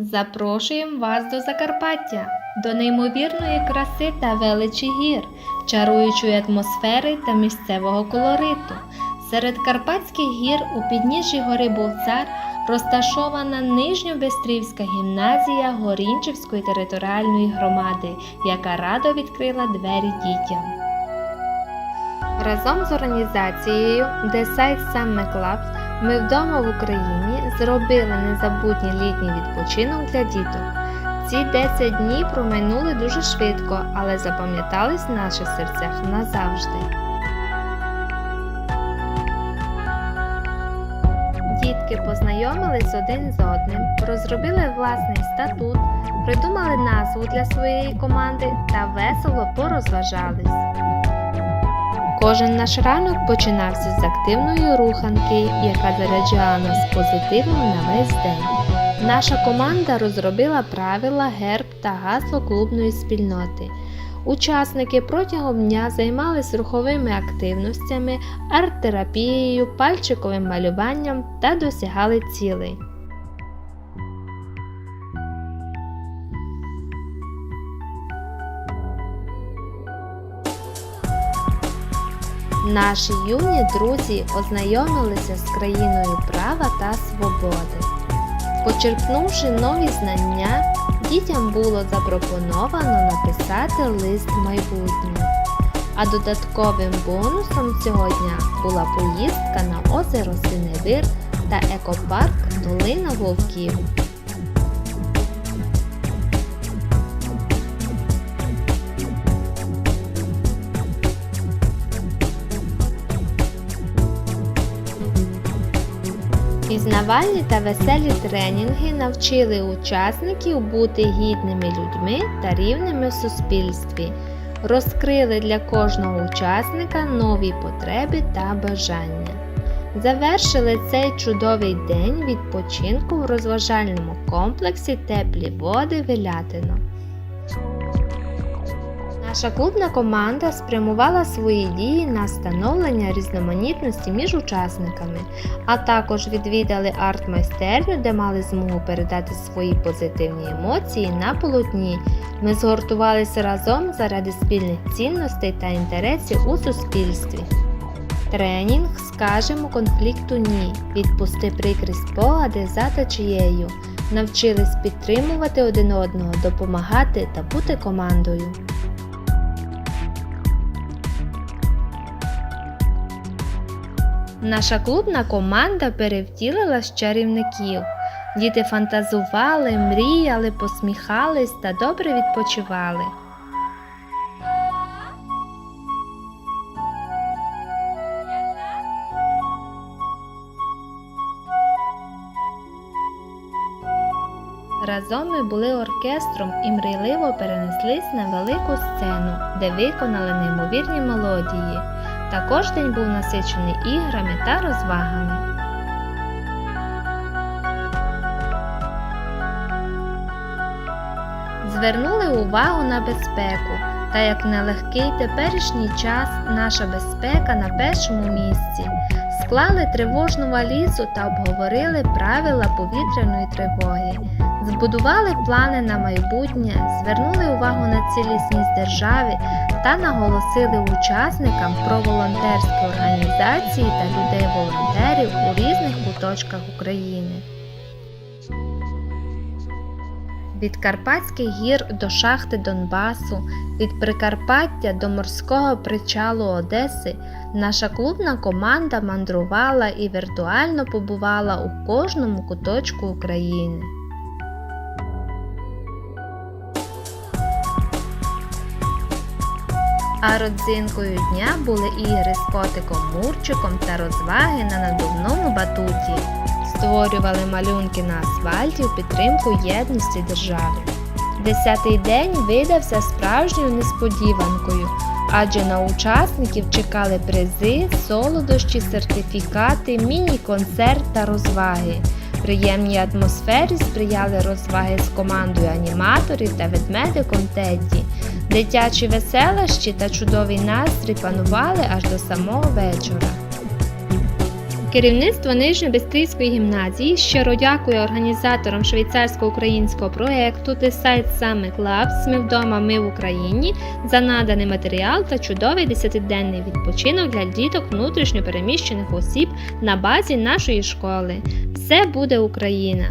Запрошуємо вас до Закарпаття, до неймовірної краси та величі гір, чаруючої атмосфери та місцевого колориту. Серед Карпатських гір у підніжжі гори Бовцар розташована Нижньобестрівська гімназія Горінчівської територіальної громади, яка радо відкрила двері дітям. Разом з організацією The Site Summer Clubs ми вдома в Україні зробили незабутній літній відпочинок для діток. Ці 10 днів промайнули дуже швидко, але запам'ятались в наших серцях назавжди. Дітки познайомились один з одним, розробили власний статут, придумали назву для своєї команди та весело порозважались. Кожен наш ранок починався з активної руханки, яка заряджала нас позитивом на весь день. Наша команда розробила правила, герб та гасло клубної спільноти. Учасники протягом дня займались руховими активностями, арт-терапією, пальчиковим малюванням та досягали цілей. Наші юні друзі ознайомилися з країною права та свободи. Почерпнувши нові знання, дітям було запропоновано написати лист майбутнього. А додатковим бонусом цього дня була поїздка на озеро Синевир та екопарк Долина Вовків. Пізнавальні та веселі тренінги навчили учасників бути гідними людьми та рівними в суспільстві, розкрили для кожного учасника нові потреби та бажання. Завершили цей чудовий день відпочинку в розважальному комплексі Теплі води Велятино. Наша клубна команда спрямувала свої дії на становлення різноманітності між учасниками, а також відвідали арт-майстерню, де мали змогу передати свої позитивні емоції на полотні. Ми згуртувалися разом заради спільних цінностей та інтересів у суспільстві. Тренінг скажемо конфлікту ні. Відпусти прикрі спогади за течією. Навчились підтримувати один одного, допомагати та бути командою. Наша клубна команда перевтілила з чарівників. Діти фантазували, мріяли, посміхались та добре відпочивали. Разом ми були оркестром і мрійливо перенеслись на велику сцену, де виконали неймовірні мелодії. Також день був насичений іграми та розвагами. Звернули увагу на безпеку, та як нелегкий теперішній час наша безпека на першому місці. Склали тривожну валізу та обговорили правила повітряної тривоги. Збудували плани на майбутнє, звернули увагу на цілісність держави та наголосили учасникам про волонтерські організації та людей-волонтерів у різних куточках України. Від Карпатських гір до шахти Донбасу, від Прикарпаття до морського причалу Одеси наша клубна команда мандрувала і віртуально побувала у кожному куточку України. А родзинкою дня були ігри з котиком Мурчиком та розваги на надувному батуті. Створювали малюнки на асфальті у підтримку єдності держави. Десятий день видався справжньою несподіванкою, адже на учасників чекали призи, солодощі, сертифікати, міні-концерт та розваги. Приємній атмосфері сприяли розваги з командою аніматорів та ведмедиком Тедді. Дитячі веселощі та чудовий настрій панували аж до самого вечора. Керівництво Нижньобестрійської гімназії щиро дякує організаторам швейцарсько-українського проєкту Site Summit Labs Ми вдома, ми в Україні за наданий матеріал та чудовий десятиденний відпочинок для діток внутрішньо переміщених осіб на базі нашої школи. Все буде Україна!